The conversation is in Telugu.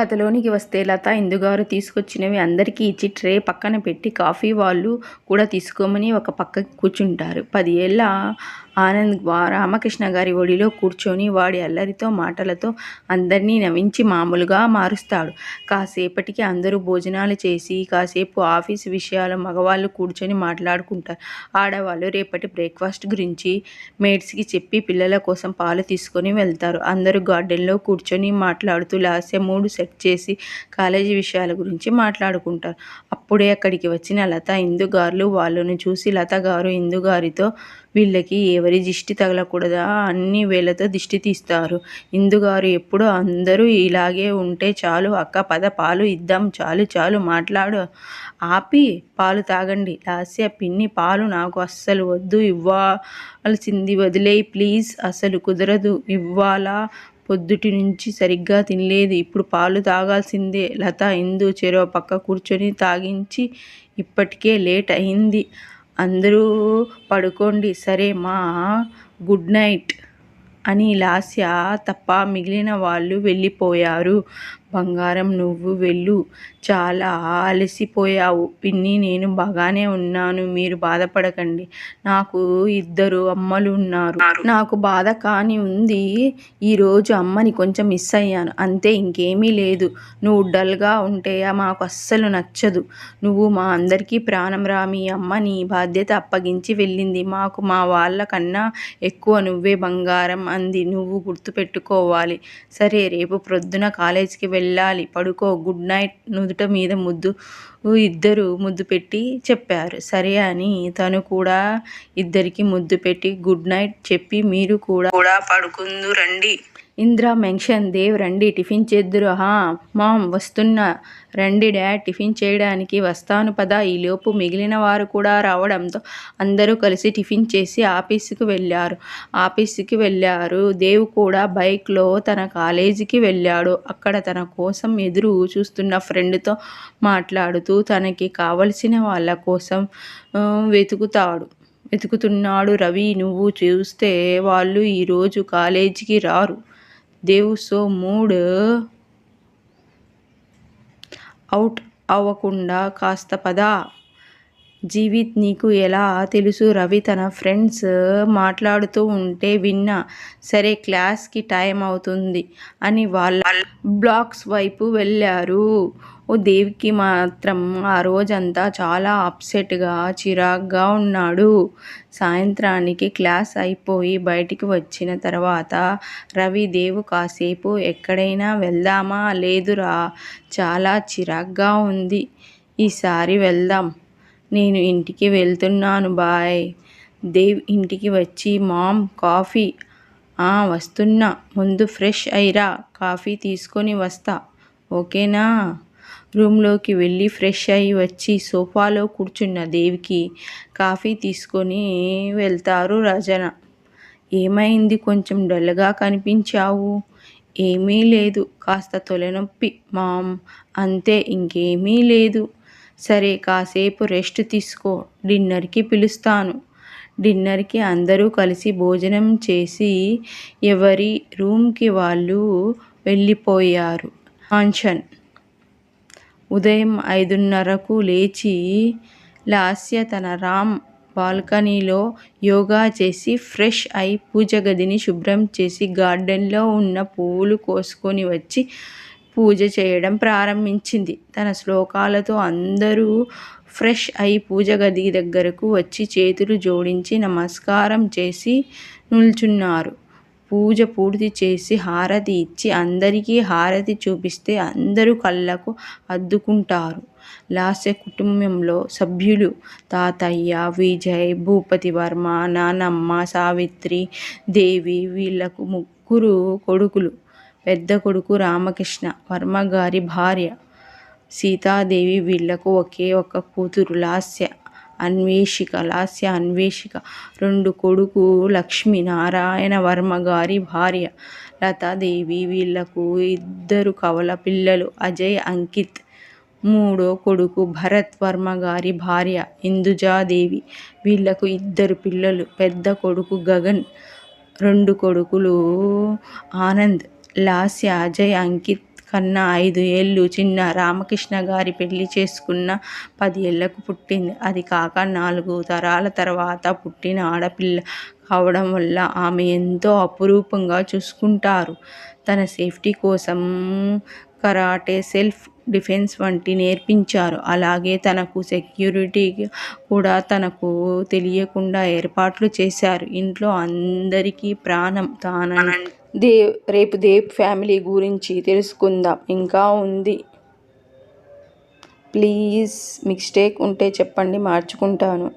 కథలోనికి వస్తే లత ఇందుగారు తీసుకొచ్చినవి అందరికీ ఇచ్చి ట్రే పక్కన పెట్టి కాఫీ వాళ్ళు కూడా తీసుకోమని ఒక పక్కకి కూర్చుంటారు. పది ఏళ్ళ ఆనంద్ రామకృష్ణ గారి ఒడిలో కూర్చొని వాడి అల్లరితో మాటలతో అందరినీ నవ్వించి మామూలుగా మారుస్తాడు. కాసేపటికి అందరూ భోజనాలు చేసి కాసేపు ఆఫీస్ విషయాలు మగవాళ్ళు కూర్చొని మాట్లాడుకుంటారు. ఆడవాళ్ళు రేపటి బ్రేక్ఫాస్ట్ గురించి మేడ్స్కి చెప్పి పిల్లల కోసం పాలు తీసుకొని వెళ్తారు. అందరూ గార్డెన్లో కూర్చొని మాట్లాడుతూ లాస్య మూడు సెట్ చేసి కాలేజీ విషయాల గురించి మాట్లాడుకుంటారు. అప్పుడే అక్కడికి వచ్చిన లత ఇందుగారులు వాళ్ళను చూసి లత గారు ఇందుగారితో వీళ్ళకి ఎవరి దిష్టి తగలకూడదా? అన్ని వేళతో దిష్టి తీస్తారు. ఇందుగారు ఎప్పుడు అందరూ ఇలాగే ఉంటే చాలు అక్క పద పాలు ఇద్దాం చాలు చాలు మాట్లాడు. ఆపి పాలు తాగండి. లాస్య పిన్ని పాలు నాకు అస్సలు వద్దు ఇవ్వాల్సింది వదిలేయి ప్లీజ్. అసలు కుదరదు ఇవ్వాలా? పొద్దుటి నుంచి సరిగ్గా తినలేదు. ఇప్పుడు పాలు తాగాల్సిందే. లత ఇందు చెరో పక్క కూర్చొని తాగించి ఇప్పటికే లేట్ అయింది. అందరూ పడుకోండి. సరే మా గుడ్ నైట్ అని లాస్య తప్ప మిగిలిన వాళ్ళు వెళ్ళిపోయారు. బంగారం నువ్వు వెళ్ళు. చాలా అలసిపోయావు. పిన్ని నేను బాగానే ఉన్నాను. మీరు బాధపడకండి. నాకు ఇద్దరు అమ్మలు ఉన్నారు నాకు బాధ కాని ఉంది. ఈరోజు అమ్మని కొంచెం మిస్ అయ్యాను. అంతే ఇంకేమీ లేదు. నువ్వు డల్గా ఉంటే మాకు అస్సలు నచ్చదు. నువ్వు మా అందరికీ ప్రాణం రా. మీ అమ్మ నీ బాధ్యత అప్పగించి వెళ్ళింది. మాకు మా వాళ్ళ కన్నా ఎక్కువ నువ్వే బంగారం అంది. నువ్వు గుర్తుపెట్టుకోవాలి. సరే రేపు ప్రొద్దున కాలేజీకి వెళ్ళాలి. పడుకో. గుడ్ నైట్ నుదుట మీద ముద్దు ఇద్దరు ముద్దు పెట్టి చెప్పారు. సరే అని తను కూడా ఇద్దరికి ముద్దు పెట్టి గుడ్ నైట్ చెప్పి మీరు కూడా కూడా పడుకుందు రండి. ఇంద్ర మెన్షన్ దేవ్ రండి టిఫిన్ చేద్దురు. హా మామ్ వస్తున్నా. రండి డాడ్ టిఫిన్ చేయడానికి వస్తాను పద. ఈలోపు మిగిలిన వారు కూడా రావడంతో అందరూ కలిసి టిఫిన్ చేసి ఆఫీసుకు వెళ్ళారు. ఆఫీసుకి వెళ్ళారు. దేవ్ కూడా బైక్లో తన కాలేజీకి వెళ్ళాడు. అక్కడ తన కోసం ఎదురు చూస్తున్న ఫ్రెండ్తో మాట్లాడుతూ తనకి కావలసిన వాళ్ళ కోసం వెతుకుతాడు. వెతుకుతున్నాడు రవి. నువ్వు చూస్తే వాళ్ళు ఈరోజు కాలేజీకి రారు. దేవు సో మూడ్ అవుట్ అవ్వకుండా కాస్త పదా. జీవిత్ నీకు ఎలా తెలుసు? రవి తన ఫ్రెండ్స్ మాట్లాడుతూ ఉంటే విన్నా సరే క్లాస్కి టైం అవుతుంది అని వాళ్ళ బ్లాక్స్ వైపు వెళ్ళారు. ఓ దేవికి మాత్రం ఆ రోజంతా చాలా అప్సెట్గా చిరాగ్గా ఉన్నాడు. సాయంత్రానికి క్లాస్ అయిపోయి బయటికి వచ్చిన తర్వాత రవి దేవు కాసేపు ఎక్కడైనా వెళ్దామా? లేదురా చాలా చిరాగ్గా ఉంది. ఈసారి వెళ్దాం. నేను ఇంటికి వెళ్తున్నాను బాయ్. దేవ్ ఇంటికి వచ్చి మామ్ కాఫీ. "ఆ, వస్తున్నా. ముందు ఫ్రెష్ అయిరా. కాఫీ తీసుకొని వస్తా. ఓకేనా? రూమ్లోకి వెళ్ళి ఫ్రెష్ అయ్యి వచ్చి సోఫాలో కూర్చున్న దేవికి కాఫీ తీసుకొని వెళ్తారు రజన. ఏమైంది? కొంచెం డల్గా కనిపించావు. ఏమీ లేదు. కాస్త తొలనొప్పి మామ్. అంతే ఇంకేమీ లేదు. సరే కాసేపు రెస్ట్ తీసుకో. డిన్నర్కి పిలుస్తాను. డిన్నర్కి అందరూ కలిసి భోజనం చేసి ఎవరి రూమ్కి వాళ్ళు వెళ్ళిపోయారు. మాన్షన్ ఉదయం ఐదున్నరకు లేచి లాస్య తన రామ్ బాల్కనీలో యోగా చేసి ఫ్రెష్ అయి పూజ గదిని శుభ్రం చేసి గార్డెన్లో ఉన్న పువ్వులు కోసుకొని వచ్చి పూజ చేయడం ప్రారంభించింది. తన శ్లోకాలతో అందరూ ఫ్రెష్ అయి పూజ గది దగ్గరకు వచ్చి చేతులు జోడించి నమస్కారం చేసి నిల్చున్నారు. పూజ పూర్తి చేసి హారతి ఇచ్చి అందరికీ హారతి చూపిస్తే అందరూ కళ్ళకు అద్దుకుంటారు. లాస్య కుటుంబంలో సభ్యులు తాతయ్య విజయ్ భూపతి వర్మ నానమ్మ సావిత్రి దేవి వీళ్ళకు ముగ్గురు కొడుకులు. పెద్ద కొడుకు రామకృష్ణ వర్మ గారి భార్య సీతాదేవి వీళ్ళకు ఒకే ఒక్క కూతురు. లాస్య అన్వేషిక లాస్య అన్వేషిక. రెండు కొడుకు లక్ష్మీనారాయణ వర్మ గారి భార్య లతాదేవి వీళ్ళకు ఇద్దరు కవల పిల్లలు అజయ్ అంకిత్. మూడో కొడుకు భరత్ వర్మ గారి భార్య ఇందుజాదేవి వీళ్ళకు ఇద్దరు పిల్లలు. పెద్ద కొడుకు గగన్ రెండు కొడుకులు ఆనంద్. లాస్య అజయ్ అంకిత్ కన్నా ఐదు ఏళ్ళు చిన్న రామకృష్ణ గారి పెళ్ళి చేసుకున్న పది ఏళ్ళకు పుట్టింది. అది కాక నాలుగు తరాల తర్వాత పుట్టిన ఆడపిల్ల కావడం వల్ల ఆమె ఎంతో అపురూపంగా చూసుకుంటారు. తన సేఫ్టీ కోసం కరాటే, సెల్ఫ్ డిఫెన్స్ వంటి నేర్పించారు. అలాగే తనకు సెక్యూరిటీగా కూడా తనకు తెలియకుండా ఏర్పాట్లు చేశారు. ఇంట్లో అందరికీ ప్రాణం తానని దేవ్ రేపు దేవ్ ఫ్యామిలీ గురించి తెలుసుకుందాం. ఇంకా ఉంది. ప్లీజ్ మిస్టేక్ ఉంటే చెప్పండి మార్చుకుంటాను.